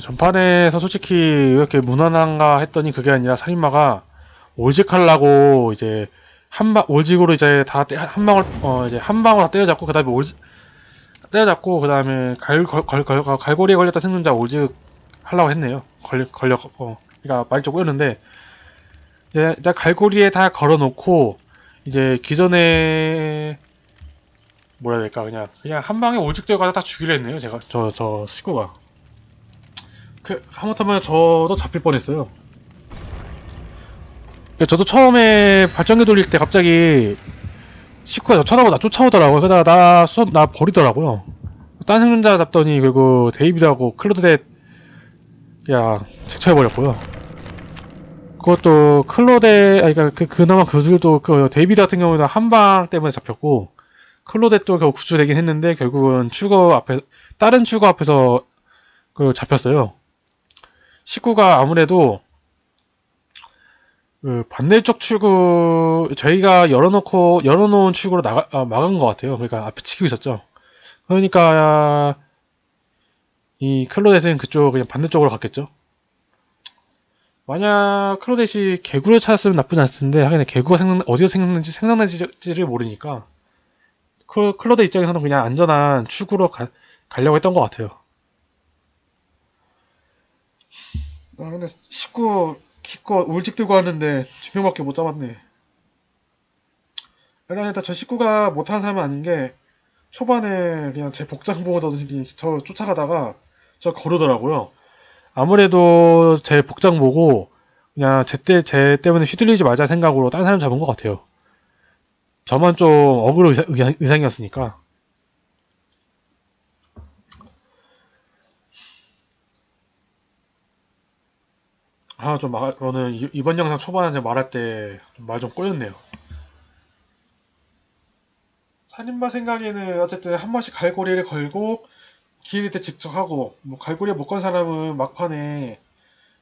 전판에서 솔직히 왜 이렇게 무난한가 했더니 그게 아니라 살인마가 올직하려고 이제 한방 올직으로 이제 다 한 방울 어 이제 한 방울 다 때려잡고 그다음에 올직 때려잡고 그다음에 갈갈갈 갈고리에 걸렸던 생존자 올직 하려고 했네요. 걸려 걸려 어 그러니까 말이 좀 꼬였는데 이제 일단 갈고리에 다 걸어놓고 이제 기존에 뭐라 해야 될까 그냥 그냥 한 방에 올직되어가지고 다 죽이려 했네요. 제가 저저 식구가. 그, 하마터면 저도 잡힐 뻔했어요. 그 저도 처음에 발전기 돌릴 때 갑자기 식구가 저 쳐다보고 나 쫓아오더라고요. 그러다가 나, 수업, 나 버리더라고요. 딴 생존자 잡더니 그리고 데이비드하고 클로드댓 그냥 제쳐해버렸고요. 그것도 클로데 아니 그러니까 그 그나마 그들도 그 데이비드 같은 경우는 한 방 때문에 잡혔고 클로데도 결국 구출되긴 했는데 결국은 출구 앞에 다른 출구 앞에서 그 잡혔어요. 식구가 아무래도 그 반대쪽 출구 저희가 열어놓고 열어놓은 출구로 나가 아, 막은 것 같아요. 그러니까 앞에 지키고 있었죠. 그러니까 이 클로데스는 그쪽 그냥 반대쪽으로 갔겠죠. 만약 클로데시 개구를 찾았으면 나쁘지 않을 텐데 하긴 개구가 생각 어디서 생겼는지 생각나지를 모르니까 클, 클로데 입장에서는 그냥 안전한 출구로 가, 가려고 했던 것 같아요. 아 근데 19 기껏 울직 들고 왔는데 두 명밖에 못 잡았네. 일단 일단 저 식구가 못하는 사람은 아닌 게 초반에 그냥 제 복장 보고서 저 쫓아가다가 저 거르더라고요. 아무래도 제 복장 보고 그냥 제때 제 때문에 휘둘리지 말자 생각으로 다른 사람 잡은 것 같아요. 저만 좀 억울 의상이었으니까. 아, 좀 말, 저는 이- 이번 영상 초반에 말할 때 말 좀 꼬였네요. 살인마 생각에는 어쨌든 한 번씩 갈고리를 걸고 기회될 때 직접 하고 뭐 갈고리에 못 건 사람은 막판에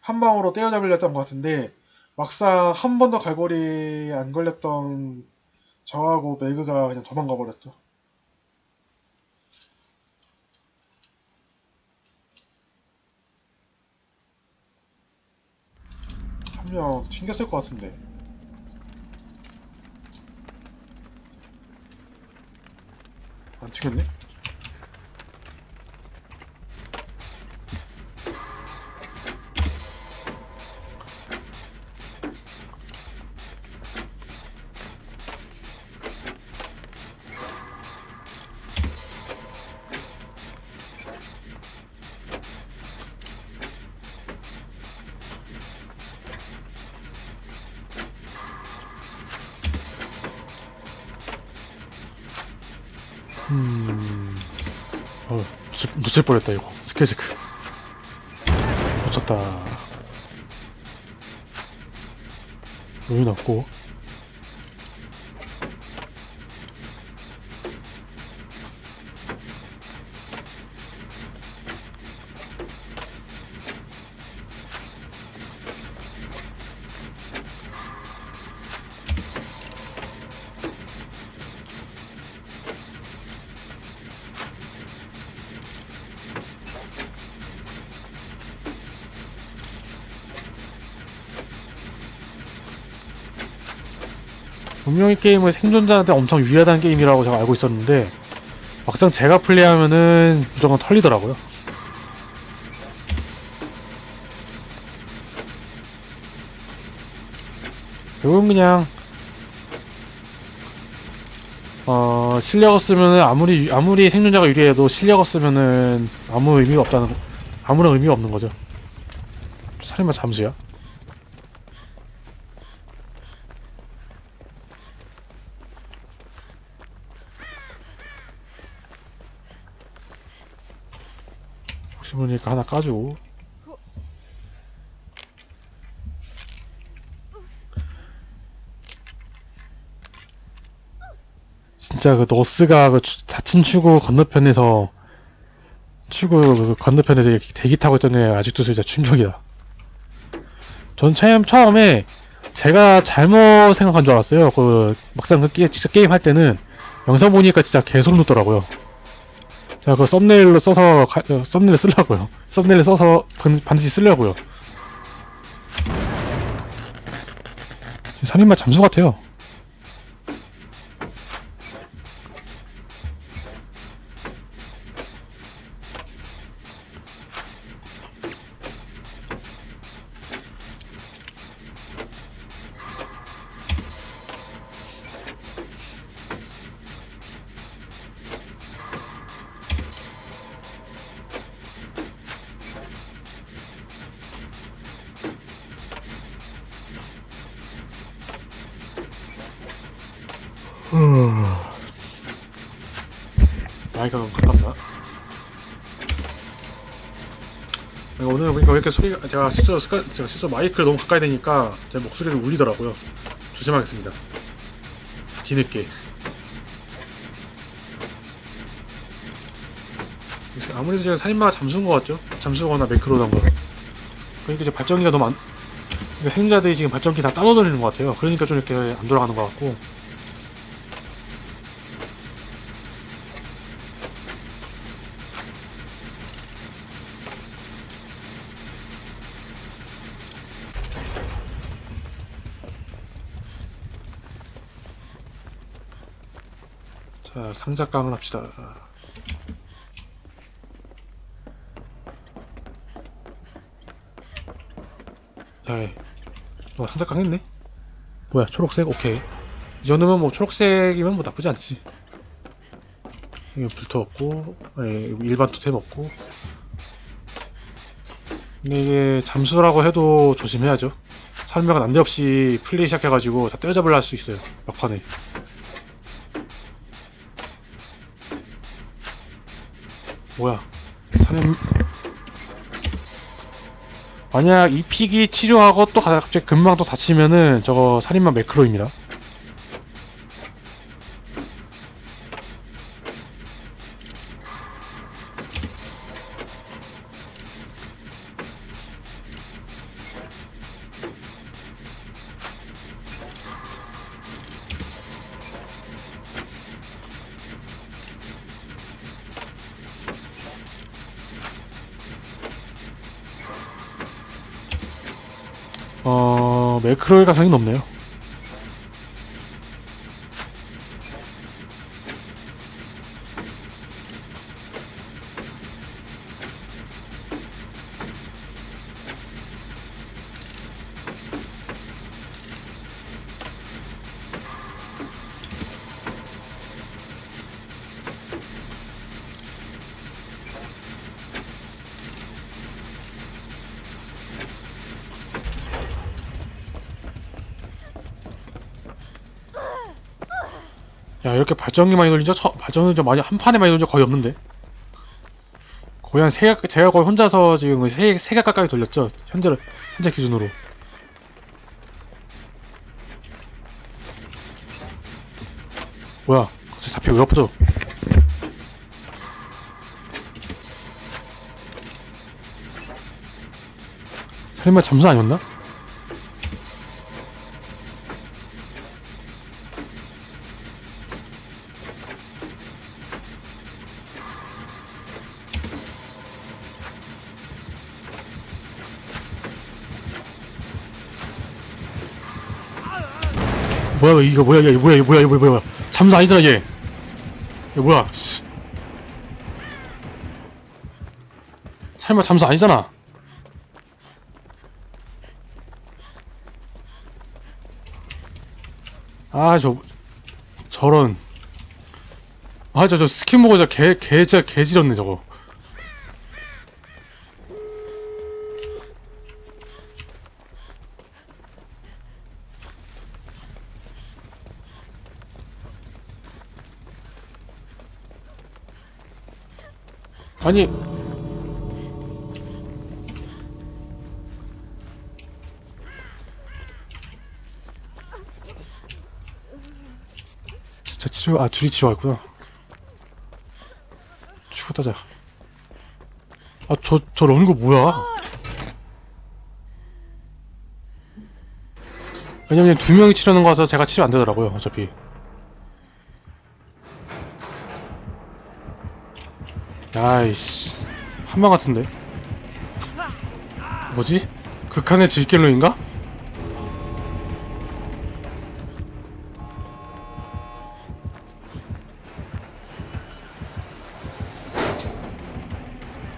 한 방으로 때려잡으려 했던 것 같은데 막상 한 번도 갈고리 안 걸렸던 저하고 매그가 그냥 도망가 버렸죠. 한명 튕겼을 것 같은데. 안 튕겼네? 음. 어, 놓칠, 뻔했다, 이거. 스케즈크. 놓쳤다. 여기 났고. 분명히 게임은 생존자한테 엄청 유리하다는 게임이라고 제가 알고 있었는데, 막상 제가 플레이하면은 무조건 털리더라고요. 결국은 그냥 어 실력 없으면은 아무리 아무리 생존자가 유리해도 실력 없으면은 아무 의미가 없다는 거- 아무런 의미가 없는 거죠. 살인마 잠수야? 모르니까 하나 까주고 진짜 그 노스가 그 추- 닫힌 출구 건너편에서 출구 그 건너편에서 이렇게 대기 타고 있던 애 아직도 진짜 충격이다. 전 처음 처음에 제가 잘못 생각한 줄 알았어요. 그 막상 그 게, 직접 게임 할 때는 영상 보니까 진짜 개소름 돋더라고요. 제가 그 썸네일로 써서 가, 어, 썸네일 쓰려고요. 썸네일 써서 반, 반드시 쓰려고요. 살인마 잠수 같아요. 나이가 너무 가깝나? 오늘 보니까 왜 이렇게 소리가 제가 실수 스카, 제가 실수 마이크를 너무 가까이 대니까 제 목소리를 울리더라고요. 조심하겠습니다. 뒤늦게. 아무래도 제가 살인마가 잠수인 것 같죠? 잠수거나 매크로던가. 그러니까 이제 발전기가 너무 안, 그러니까 생존자들이 지금 발전기 다 따로 돌리는 것 같아요. 그러니까 좀 이렇게 안 돌아가는 것 같고. 자, 상자깡을 합시다. 야, 어, 상자깡 했네? 뭐야, 초록색? 오케이. 이 정도면 뭐 초록색이면 뭐 나쁘지 않지. 이거 불토 없고, 예, 일반 토템 없고. 근데 이게 잠수라고 해도 조심해야죠. 설명은 난데없이 플레이 시작해가지고 다 떼어잡으려 할수 있어요. 막판에. 뭐야? 살인 만약 이 픽이 치료하고 또 가- 갑자기 금방 또 다치면은 저거 살인마 매크로입니다 매크로의 가성이 높네요 야 이렇게 발전기 많이 돌린 적 처- 발전을 좀 많이 한 판에 많이 돌린 적 거의 없는데? 거의 한세 개, 제가 거의 혼자서 지금 세, 세개 가까이 돌렸죠? 현재 현재 기준으로. 뭐야 갑자기 잡혀 왜 엎어져 설마 잠수 아니었나? 뭐야 이거 뭐야 이거 뭐야 이거 뭐야 이거 뭐야, 잠수 아니잖아 얘. 이거 뭐야? 씨. 설마 잠수 아니잖아. 아 저 저런. 아 저 저 스킨 보고 저 개 개 진짜 개 지렸네 저거 아니. 진짜 치료 아 둘이 치료했구나. 죽었다자. 아저 저 런 거 뭐야? 왜냐면 두 명이 치료하는 거라서 제가 치료 안 되더라고요 어차피 야이씨. 한방 같은데? 뭐지? 극한의 질길로인가?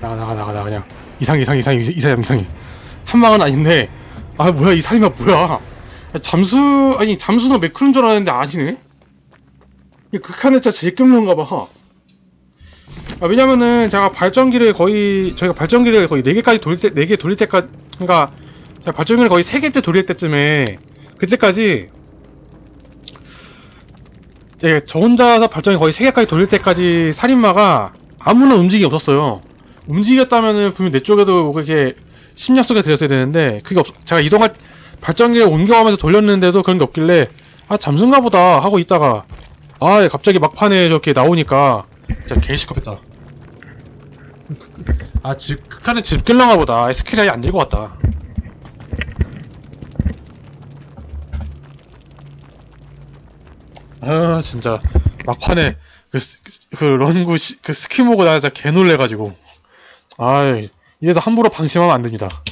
나가 나가 나가 나가 그냥. 이상 이상 이상 이상 이상해 한 방은 아닌데. 아 뭐야 이 살인마 뭐야? 아, 잠수 아니 잠수나 매크로인 줄 알았는데 아니네? 이 극한의 진짜 질급론가 봐 아, 왜냐면은 제가 발전기를 거의 저희가 발전기를 거의 4개까지 돌릴 때 4개 돌릴 때까지 그러니까 제가 발전기를 거의 3개째 돌릴 때쯤에 그때까지 예, 저 혼자서 발전기 거의 3개까지 돌릴 때까지 살인마가 아무런 움직임이 없었어요. 움직였다면은 분명 내 쪽에도 그렇게 심력 속에 들었어야 되는데 그게 없 제가 이동할 발전기를 옮겨가면서 돌렸는데도 그런 게 없길래 아 잠수인가 보다 하고 있다가 아 갑자기 막판에 저렇게 나오니까 진짜 개시겁했다. 아, 집, 극한의 집 끌랑가 보다. 스킬이 아예 안 들고 왔다. 아, 진짜. 막판에, 그, 스- 그 런구, 시, 그 스킬 보고 나 진짜 개 놀래가지고. 아 이래서 함부로 방심하면 안 됩니다.